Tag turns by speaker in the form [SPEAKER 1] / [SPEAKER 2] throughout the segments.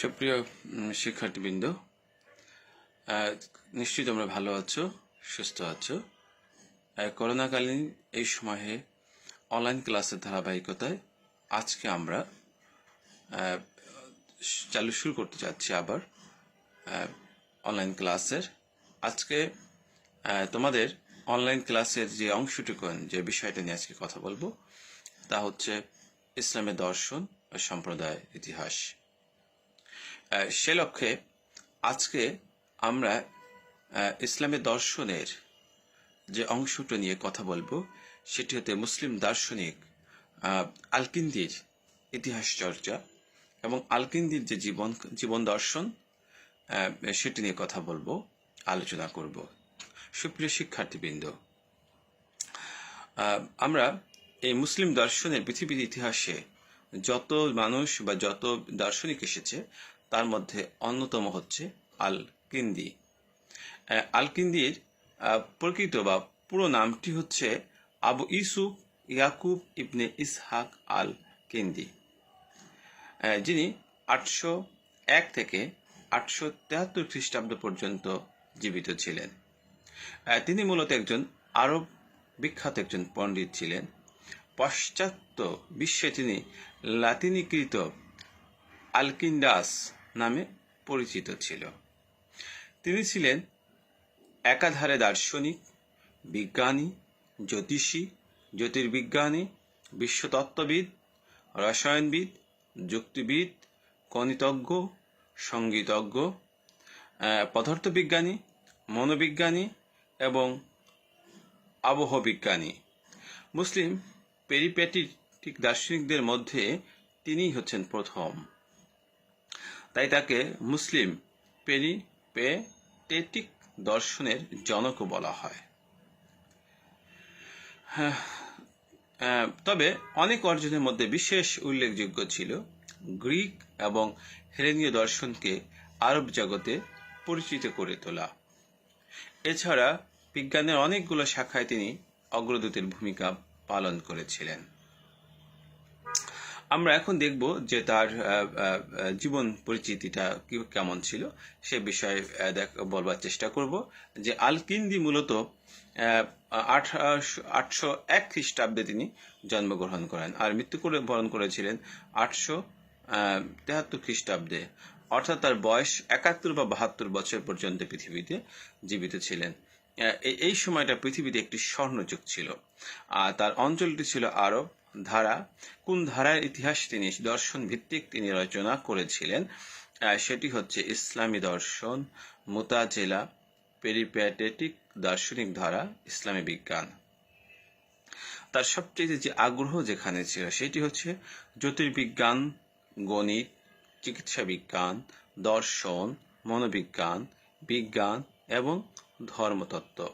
[SPEAKER 1] সুপ্রিয় শিক্ষার্থীবৃন্দ নিশ্চয়ই তোমরা ভালো আছো, সুস্থ আছো। করোনাকালীন এই সময়ে অনলাইন ক্লাসের ধারাবাহিকতায় আজকে আমরা চালু শুরু করতে যাচ্ছি আবার অনলাইন ক্লাসের আজকে তোমাদের অনলাইন ক্লাসের যে অংশটুকু যে বিষয়টা নিয়ে আজকে কথা বলব, তা হচ্ছে ইসলামের দর্শন ও সম্প্রদায় ইতিহাস। সে লক্ষ্যে আজকে আমরা ইসলামের দর্শনের যে অংশটা নিয়ে কথা বলব, সেটি হতে মুসলিম দার্শনিক আলকিন্দির ইতিহাস চর্চা এবং আলকিন্দির যে জীবন জীবন দর্শন সেটি নিয়ে কথা বলব, আলোচনা করব। সুপ্রিয় শিক্ষার্থীবৃন্দ আমরা এই মুসলিম দর্শনের পৃথিবীর ইতিহাসে যত মানুষ বা যত দার্শনিক এসেছে তার মধ্যে অন্যতম হচ্ছে আল কিন্দি আল কিন্দির প্রকৃত বা পুরো নামটি হচ্ছে আবু ইসুফ ইয়াকুব ইবনে ইসহাক আল কিন্দি যিনি আটশো এক থেকে আটশো তেহাত্তর খ্রিস্টাব্দ পর্যন্ত জীবিত ছিলেন। তিনি মূলত একজন আরব বিখ্যাত একজন পণ্ডিত ছিলেন। পাশ্চাত্য বিশ্বে তিনি লাতিনীকৃত আলকিন্ডাস নামে পরিচিত ছিল। তিনি ছিলেন একাধারে দার্শনিক, বিজ্ঞানী, জ্যোতিষী, জ্যোতির্বিজ্ঞানী, বিশ্বতত্ত্ববিদ, রসায়নবিদ, যুক্তিবিদ, গণিতজ্ঞ, সঙ্গীতজ্ঞ পদার্থবিজ্ঞানী, মনোবিজ্ঞানী এবং আবহবিজ্ঞানী। মুসলিম পেরিপ্যাটিক দার্শনিকদের মধ্যে তিনিই হচ্ছেন প্রথম। তাই তাকে মুসলিম পেরিপেটেটিক দর্শনের জনকও বলা হয়। হ্যাঁ, তবে অনেক অর্জনের মধ্যে বিশেষ উল্লেখযোগ্য ছিল গ্রিক এবং হেলেনীয় দর্শনকে আরব জগতে পরিচিত করে তোলা। এছাড়া বিজ্ঞানের অনেকগুলো শাখায় তিনি অগ্রদূতের ভূমিকা পালন করেছিলেন। আমরা এখন দেখব যে তার জীবন পরিচিতিটা কেমন ছিল। সে বিষয়ে দেখ- বলবার চেষ্টা করব যে আলকিন্দি মূলত আটশো এক খ্রিস্টাব্দে তিনি জন্মগ্রহণ করেন আর মৃত্যু করে, বরণ করেছিলেন আটশো তেহাত্তর খ্রিস্টাব্দে। অর্থাৎ তার বয়স একাত্তর বা বাহাত্তর বছর পর্যন্ত পৃথিবীতে জীবিত ছিলেন। এই সময়টা পৃথিবীতে একটি স্বর্ণযুগ ছিল। আর তার অঞ্চলটি ছিল আরব। ধারা, কোন ধারার ইতিহাস তিনি, দর্শন ভিত্তিক তিনি রচনা করেছিলেন সেটি হচ্ছে ইসলামী দর্শন, মোতাজেলা, পেরিপ্যাটেটিক দার্শনিক ধারা, ইসলামী বিজ্ঞান। তার সবচেয়ে যে আগ্রহ যেখানে ছিল, সেটি হচ্ছে জ্যোতির্বিজ্ঞান, গণিত, চিকিৎসা বিজ্ঞান, দর্শন, মনোবিজ্ঞান, বিজ্ঞান এবং ধর্মতত্ত্ব।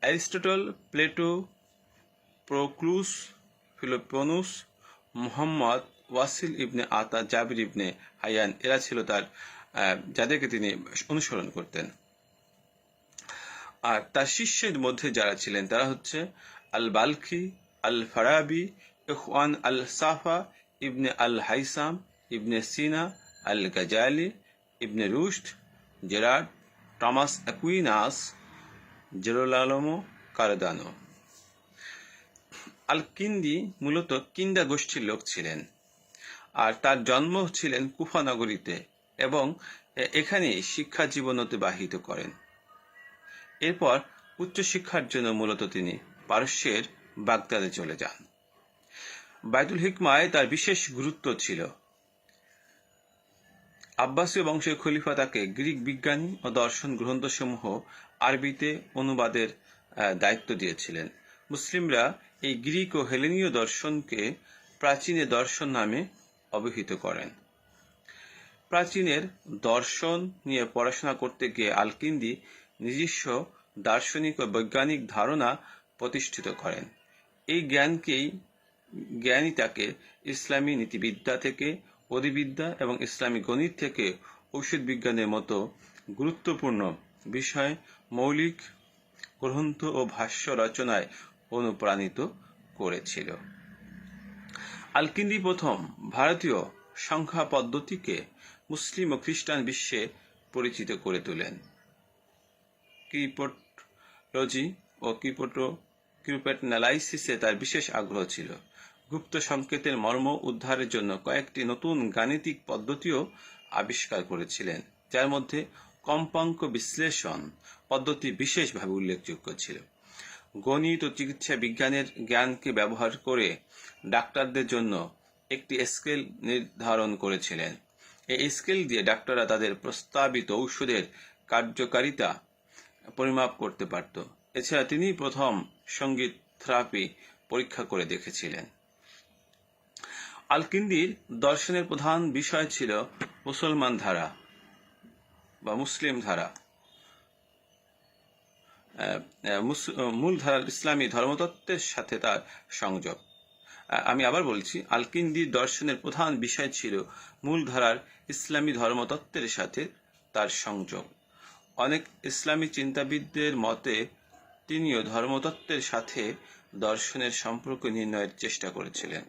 [SPEAKER 1] Aristotle, Plato Proclus Philoponus, Muhammad Wasil ibn Ata Jabir ibn Hayyan এরা ছিল তার যাদেরকে তিনি অনুসরণ করতেন। আর তার শিষ্যের মধ্যে যারা ছিলেন, তারা হচ্ছে al Balkhi al Farabi Ikhwan al Safa ibn al Haytham ibn Sina al Ghazali ibn Rushd Gerard, Thomas Aquinas, Gerolamo, Cardano. Al Kindi মূলত কিন্দা গোষ্ঠীর লোক ছিলেন আর তার জন্ম ছিলেন কুফা নগরীতে এবং এখানে শিক্ষা জীবন অতিবাহিত করেন। এরপর উচ্চশিক্ষার জন্য মূলত তিনি পারস্যের বাগদাদে চলে যান। বাইতুল হিকমায় তার বিশেষ গুরুত্ব ছিল। আব্বাসীয় বংশের খলিফা তাকে গ্রিক বিজ্ঞানী ও দর্শন গ্রন্থসমূহ আরবিতে অনুবাদের দায়িত্ব দিয়েছিলেন। মুসলিমরা এই গ্রিক ও হেলেনীয় দর্শনকে প্রাচীনের দর্শন নামে অভিহিত করেন। প্রাচীনের দর্শন নিয়ে পড়াশোনা করতে গিয়ে আলকিন্দি নিজস্ব দার্শনিক ও বৈজ্ঞানিক ধারণা প্রতিষ্ঠিত করেন। এই জ্ঞানকেই জ্ঞানী তাকে ইসলামী নীতিবিদ্যা থেকে, অধিবিদ্যা এবং ইসলামী গণিত থেকে ঔষধ বিজ্ঞানের মতো গুরুত্বপূর্ণ বিষয়, মৌলিক গ্রন্থ ও ভাষ্য রচনায় অনুপ্রাণিত করেছিল। আলকিন্দি প্রথম ভারতীয় সংখ্যা পদ্ধতিকে মুসলিম ও খ্রিস্টান বিশ্বে পরিচিত করে তোলেন। ক্রিপোটোলজি ও ক্রিপোটো ক্রিপেটনালাইসিসে তার বিশেষ আগ্রহ ছিল। গুপ্ত সংকেতের মর্ম উদ্ধারের জন্য কয়েকটি নতুন গাণিতিক পদ্ধতিও আবিষ্কার করেছিলেন, যার মধ্যে কম্পাঙ্ক বিশ্লেষণ পদ্ধতি বিশেষভাবে উল্লেখযোগ্য ছিল। গণিত ও চিকিৎসা বিজ্ঞানের জ্ঞানকে ব্যবহার করে ডাক্তারদের জন্য একটি স্কেল নির্ধারণ করেছিলেন। এই স্কেল দিয়ে ডাক্তাররা তাদের প্রস্তাবিত ঔষধের কার্যকারিতা পরিমাপ করতে পারত। এছাড়া তিনি প্রথম সংগীত থেরাপি পরীক্ষা করে দেখেছিলেন। আলকিন্দির দর্শনের প্রধান বিষয় ছিল মুসলমান ধারা বা মুসলিম ধারা। আহ, আহ, মুস- আহ, মূল ধারার ইসলামী ধর্মতত্ত্বের সাথে তার সংযোগ। আমি আবার বলছি আলকিন্দির দর্শনের প্রধান বিষয় ছিল মূল ধারার ইসলামী ধর্মতত্ত্বের সাথে তার সংযোগ। অনেক ইসলামী চিন্তাবিদদের মতে তিনিও ধর্মতত্ত্বের সাথে দর্শনের সম্পর্ক নির্ণয়ের চেষ্টা করেছিলেন।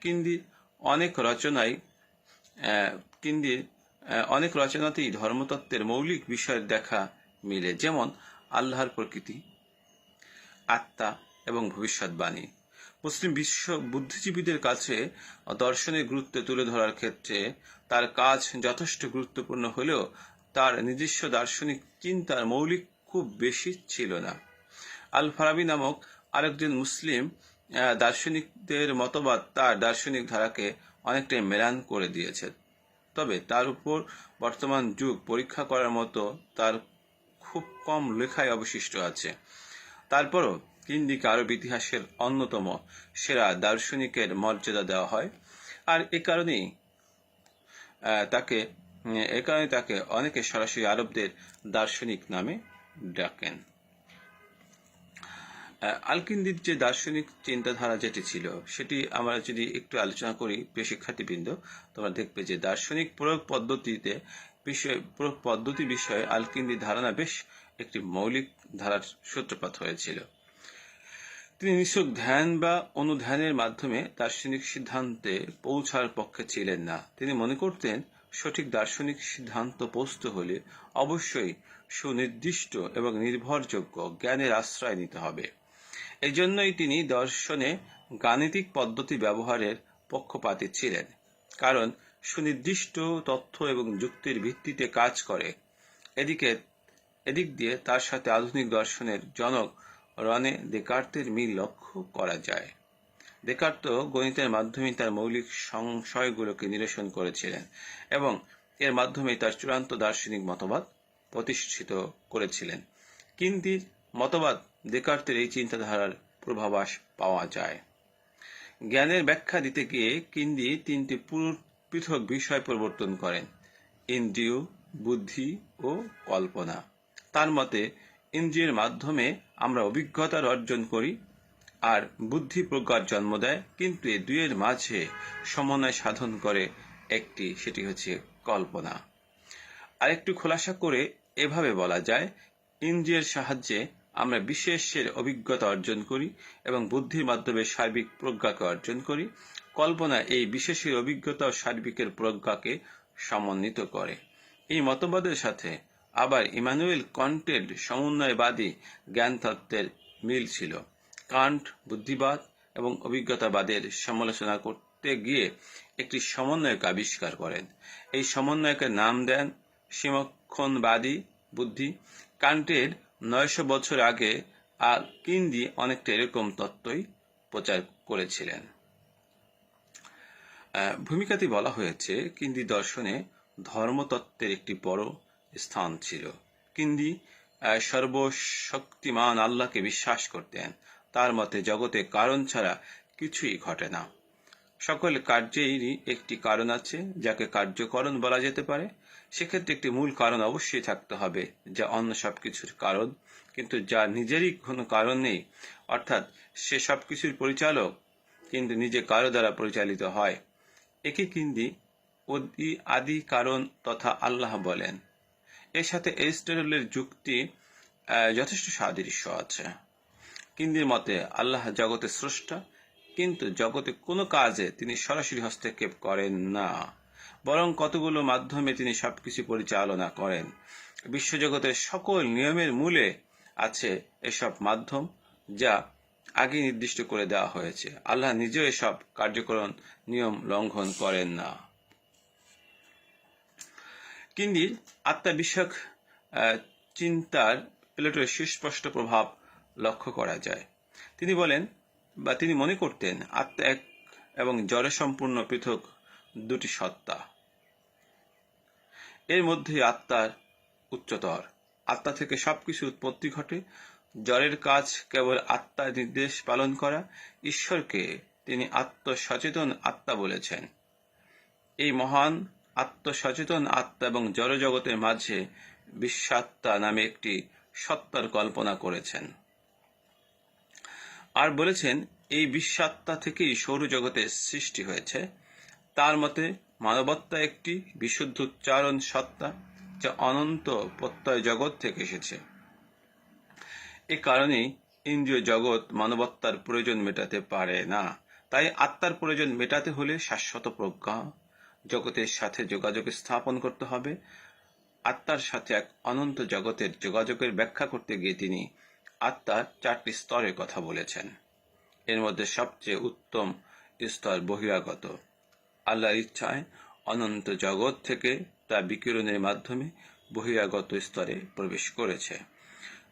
[SPEAKER 1] কিন্দি অনেক রচনায় কিন্দির অনেক রচনাতেই ধর্মতত্ত্বের মৌলিক বিষয়ের দেখা মিলে। যেমন আল্লাহর প্রকৃতি, আত্মা এবং ভবিষ্যৎবাণী। মুসলিম বিশ্ব বুদ্ধিজীবীদের কাছে দর্শনের গুরুত্ব তুলে ধরার ক্ষেত্রে তার কাজ যথেষ্ট গুরুত্বপূর্ণ হলেও তার নিজস্ব দার্শনিক চিন্তার মৌলিক খুব বেশি ছিল না। আল ফারাবি নামক আরেকজন মুসলিম দার্শনিকদের মতবাদ তার দার্শনিক ধারাকে অনেকটাই মেলান করে দিয়েছে। তবে তার উপর বর্তমান যুগ পরীক্ষা করার মতো তার খুব কম লেখাই অবশিষ্ট আছে। তারপরও কিন্দিকে আরব ইতিহাসের অন্যতম সেরা দার্শনিকের মর্যাদা দেওয়া হয়। আর এ কারণেই তাকে, এ কারণে তাকে অনেকে সরাসরি আরবদের দার্শনিক নামে ডাকেন। আলকিন্দির যে দার্শনিক চিন্তাধারা যেটি ছিল, সেটি আমরা যদি একটু আলোচনা করি প্রিয় শিক্ষার্থীবৃন্দ, তোমরা দেখবে যে দার্শনিক প্রয়োগ পদ্ধতিতে বিষয় পদ্ধতি বিষয়ে আলকিন্দির ধারণা বেশ একটি মৌলিক ধারার সূত্রপাত হয়েছিল। তিনি নিছক ধ্যান বা অনুধ্যানের মাধ্যমে দার্শনিক সিদ্ধান্তে পৌঁছার পক্ষে ছিলেন না। তিনি মনে করতেন, সঠিক দার্শনিক সিদ্ধান্ত পৌঁছতে হলে অবশ্যই সুনির্দিষ্ট এবং নির্ভরযোগ্য জ্ঞানের আশ্রয় নিতে হবে। এই জন্যই তিনি দর্শনে গাণিতিক পদ্ধতি ব্যবহারের পক্ষপাতী ছিলেন। কারণ সুনির্দিষ্ট তথ্য এবং যুক্তির ভিত্তিতে কাজ করে। এদিকে, এদিক দিয়ে তার সাথে আধুনিক দর্শনের জনক রনে দেকার্তের মিল লক্ষ্য করা যায়। দেকার্ত গণিতের মাধ্যমে তার মৌলিক সংশয়গুলোকে নিরসন করেছিলেন এবং এর মাধ্যমে তার চূড়ান্ত দার্শনিক মতবাদ প্রতিষ্ঠিত করেছিলেন। কিন্তির মতবাদ দেকার্তের এই চিন্তাধারার পূর্বাভাস পাওয়া যায়। জ্ঞানের ব্যাখ্যা দিতে গিয়ে কিন্দি তিনটি পৃথক বিষয় পরিবর্তন করেন। ইন্দ্রিয়, বুদ্ধি ও কল্পনা। তার মতে, ইন্দ্রিয়ের মাধ্যমে আমরা অভিজ্ঞতার অর্জন করি আর বুদ্ধি প্রজ্ঞার জন্ম দেয়, কিন্তু এই দুইয়ের মাঝে সমন্বয় সাধন করে একটি, সেটি হচ্ছে কল্পনা। আরেকটু খোলাসা করে এভাবে বলা যায়, ইন্দ্রিয়ের সাহায্যে আমরা বিশেষের অভিজ্ঞতা অর্জন করি এবং বুদ্ধির মাধ্যমে সার্বিক প্রজ্ঞাকে অর্জন করি কল্পনা এই বিশেষের অভিজ্ঞতা ও সার্বিকের প্রজ্ঞাকে সমন্বিত করে। এই মতবাদের সাথে আবার ইমানুয়েল কন্টের সমন্বয়বাদী জ্ঞান তত্ত্বের মিল ছিল। কান্ট বুদ্ধিবাদ এবং অভিজ্ঞতাবাদের সমালোচনা করতে গিয়ে একটি সমন্বয়ক আবিষ্কার করেন। এই সমন্বয়কে নাম দেন সীমক্ষণবাদী বুদ্ধি। কান্টের নয়শো বছর আগে আর কিন্দি অনেকটা এরকম তত্ত্বই প্রচার করেছিলেন। ভূমিকাতে বলা হয়েছে, কিন্দি দর্শনে ধর্মতত্ত্বের একটি বড় স্থান ছিল। কিন্দি সর্বশক্তিমান আল্লাহকে বিশ্বাস করতেন। তার মতে জগতে কারণ ছাড়া কিছুই ঘটে না। সকল কার্যেরই একটি কারণ আছে, যাকে কার্যকরণ বলা যেতে পারে। সেক্ষেত্রে একটি মূল কারণ অবশ্যই থাকতে হবে, যা অন্য সবকিছুর কারণ। কিন্তু যা নিজেরই কোনো কারণ নেই, অর্থাৎ সে সবকিছুর পরিচালক, কিন্তু নিজে কারও দ্বারা পরিচালিত হয়। একে কিন্দি অদি, আদি কারণ তথা আল্লাহ বলেন। এর সাথে এরিস্টটলের যুক্তি যথেষ্ট সাদৃশ্য আছে। কিন্দির মতে, আল্লাহ জগতের স্রষ্টা, কিন্তু জগতে কোনো কাজে তিনি সরাসরি হস্তক্ষেপ করেন না। বরং কতগুলো মাধ্যমে তিনি সবকিছু পরিচালনা করেন। বিশ্বজগতের সকল নিয়মের মূলে আছে এসব মাধ্যম, যা আগে নির্দিষ্ট করে দেওয়া হয়েছে। আল্লাহ নিজেও এসব কার্যকরণ নিয়ম লঙ্ঘন করেন না। কিন্দির আত্মা বিষয়ক চিন্তার প্লেটোর সুস্পষ্ট প্রভাব লক্ষ্য করা যায়। তিনি বলেন, বা তিনি মনে করতেন, আত্মা এক এবং জড়ে সম্পূর্ণ পৃথক দুটি সত্তা। এর মধ্যে আত্মার উচ্চতর। আত্মা থেকে সবকিছু উৎপত্তি ঘটে জড়ের কাজ কেবল আত্মার নির্দেশ পালন করা, ঈশ্বরকে তিনি আত্মসচেতন আত্মা বলেছেন। এই মহান আত্মসচেতন আত্মা এবং জড়জগতের মাঝে বিশ্বাত্মা নামে একটি সত্তার কল্পনা করেছেন। আর বলেছেন, এই বিশ্বাত্মা থেকেই সৌরজগতের সৃষ্টি হয়েছে। তার মতে মানবত্তা একটি বিশুদ্ধ উচ্চারণ সত্তা যা অনন্ত প্রত্যয় জগৎ থেকে এসেছে। এ কারণেই ইন্দ্রিয় জগৎ মানবত্তার প্রয়োজন মেটাতে পারে না। তাই আত্মার প্রয়োজন মেটাতে হলে শাশ্বত প্রজ্ঞা, জগতের সাথে যোগাযোগ স্থাপন করতে হবে। আত্মার সাথে এক অনন্ত জগতের যোগাযোগের ব্যাখ্যা করতে গিয়ে তিনি আত্মার চারটি স্তরের কথা বলেছেন। এর মধ্যে সবচেয়ে উত্তম স্তর বহিরাগত। আল্লাহর ইচ্ছায় অনন্ত জগৎ থেকে তা বিকিরণের মাধ্যমে বহিরাগত স্তরে প্রবেশ করেছে।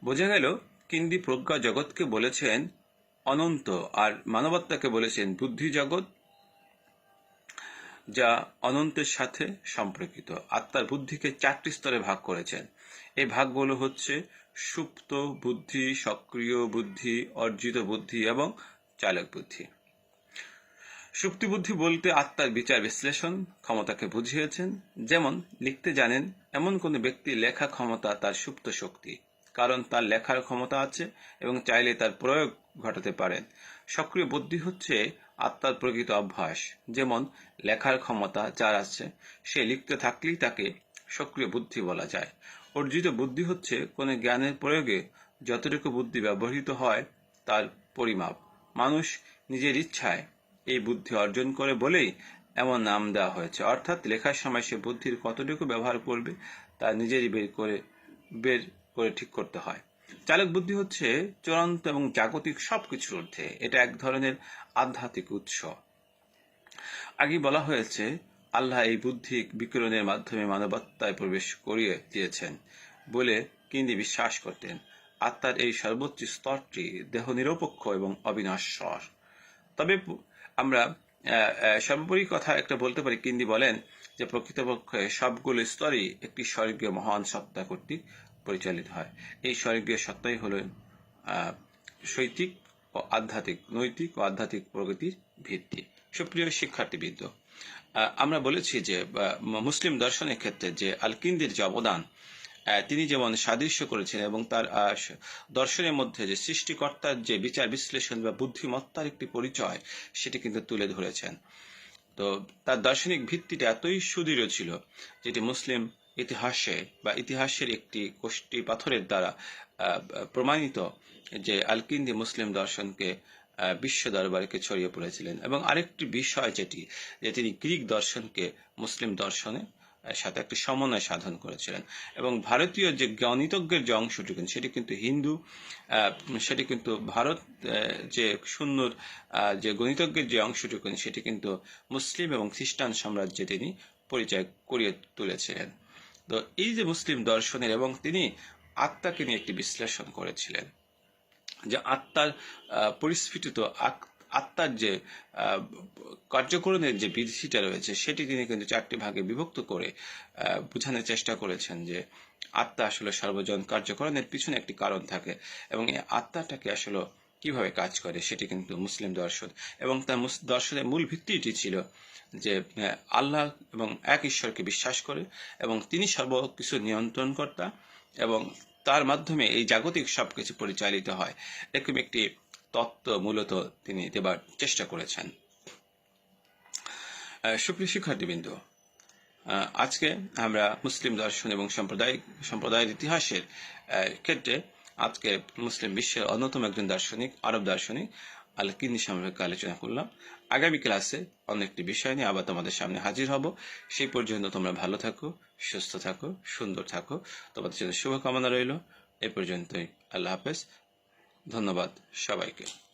[SPEAKER 1] বোঝা গেল কিন্দি প্রজ্ঞা জগৎকে বলেছেন অনন্ত আর মানবত্তাকে বলেছেন বুদ্ধি জগৎ, যা অনন্তের সাথে সম্পর্কিত। আত্মার বুদ্ধিকে চারটি স্তরে ভাগ করেছেন। এই ভাগগুলো হচ্ছে সুপ্ত বুদ্ধি, সক্রিয় বুদ্ধি, অর্জিত বুদ্ধি এবং চালক বুদ্ধি। সুপ্তি বুদ্ধি বলতে আত্মার বিচার বিশ্লেষণ, ক্ষমতাকে বুঝিয়েছেন। যেমন লিখতে জানেন, এমন কোন ব্যক্তি লেখা ক্ষমতা তার সুপ্ত শক্তি। কারণ তার লেখার ক্ষমতা আছে এবং চাইলে তার প্রয়োগ ঘটাতে পারেন সক্রিয় বুদ্ধি হচ্ছে আত্মার প্রকৃত অভ্যাস। যেমন, লেখার ক্ষমতা যার আছে, সে লিখতে থাকলেই তাকে সক্রিয় বুদ্ধি বলা যায়। অর্জিত বুদ্ধি হচ্ছে কোনো জ্ঞানের প্রয়োগে যতটুকু বুদ্ধি ব্যবহৃত হয়, তার পরিমাপ। মানুষ নিজের ইচ্ছায় এই বুদ্ধি অর্জন করে বলেই এমন নাম দেওয়া হয়েছে। অর্থাৎ লেখার সময় সে বুদ্ধির কতটুকু ব্যবহার করবে, তা নিজেরই বের করে, বের করে ঠিক করতে হয়। চালক বুদ্ধি হচ্ছে চূড়ান্ত এবং জাগতিক সবকিছুর ঊর্ধ্বে। এটা এক ধরনের আধ্যাত্মিক উৎস। আগে বলা হয়েছে, আল্লাহ এই বুদ্ধি বিকিরণের মাধ্যমে মানবত্বায় প্রবেশ করিয়ে দিয়েছেন বলে কিন্দি বিশ্বাস করতেন। আত্মার এই সর্বোচ্চ স্তরটি দেহ নিরপেক্ষ এবং অবিনশ্বর। তবে আমরা সর্বোপরি কথা একটা বলতে পারি। কিন্দি বলেন যে, প্রকৃতপক্ষে সবগুলো স্তরই একটি স্বর্গীয় মহান সত্তা কর্তৃক পরিচালিত হয়। এই স্বর্গীয় সত্তাই হল শৈতিক ও আধ্যাত্মিক, নৈতিক ও আধ্যাত্মিক প্রগতির ভিত্তি। সুপ্রিয় শিক্ষার্থীবৃন্দ আমরা বলেছি যে মুসলিম দর্শনের ক্ষেত্রে যে আলকিন্দির যে অবদান তিনি যেমন সাদৃশ্য করেছেন এবং তার দর্শনের মধ্যে যে সৃষ্টিকর্তার যে বিচার, বিশ্লেষণ বা বুদ্ধিমত্তার একটি পরিচয়, সেটি কিন্তু তুলে ধরেছেন। তো তার দার্শনিক ভিত্তিটা এতই সুদৃঢ় ছিল, যেটি মুসলিম ইতিহাসে বা ইতিহাসের একটি কোষ্টি পাথরের দ্বারা প্রমাণিত যে আলকিন্দি মুসলিম দর্শনকে বিশ্ব দরবারকে ছড়িয়ে পড়েছিলেন। এবং আরেকটি বিষয় যেটি যে তিনি গ্রিক দর্শনকে মুসলিম দর্শনে সাথে একটি সমন্বয় সাধন করেছিলেন। এবং ভারতীয় যে গণিতজ্ঞের যে অংশটুকু সেটি কিন্তু হিন্দু সেটি কিন্তু ভারত যে আহ, যে গণিতজ্ঞের যে অংশটুকু সেটি কিন্তু মুসলিম এবং খ্রিস্টান সাম্রাজ্যে তিনি পরিচয় করিয়ে তুলেছিলেন। তো এই যে মুসলিম দর্শনের এবং তিনি আত্মাকে নিয়ে একটি বিশ্লেষণ করেছিলেন যে আত্মার পরিস্ফুটিত আত্মার যে কার্যকরণের যে বিধিটা রয়েছে সেটি তিনি কিন্তু চারটি ভাগে বিভক্ত করে বোঝানোর চেষ্টা করেছেন যে আত্মা আসলে সর্বজন কার্যকরণের পিছনে একটি কারণ থাকে এবং এই আত্মাটাকে আসলে কীভাবে কাজ করে সেটি কিন্তু মুসলিম দর্শন। এবং তার দর্শনের মূল ভিত্তিটি ছিল যে আল্লাহ এবং এক ঈশ্বরকে বিশ্বাস করে এবং তিনি সর্বকিছু নিয়ন্ত্রণকর্তা এবং তার মাধ্যমে এই জাগতিক সবকিছু পরিচালিত হয়। এরকম একটি তত্ত্ব মূলত তিনি দেবার চেষ্টা করেছেন। সুপ্রিয় শিক্ষার্থীবৃন্দ আজকে আমরা মুসলিম দর্শন এবং সাম্প্রদায়িক, সম্প্রদায়ের ইতিহাসের ক্ষেত্রে আজকে মুসলিম বিশ্বের অন্যতম একজন দার্শনিক, আরব দার্শনিক আল কিন্দি সম্পর্কে আলোচনা করলাম। আগামী ক্লাসে অনেকটি বিষয় নিয়ে আবার তোমাদের সামনে হাজির হব। সেই পর্যন্ত তোমরা ভালো থাকো, সুস্থ থাকো, সুন্দর থাকো। তোমাদের জন্য শুভকামনা রইল। এ পর্যন্তই। আল্লাহ হাফেজ। ধন্যবাদ সবাইকে।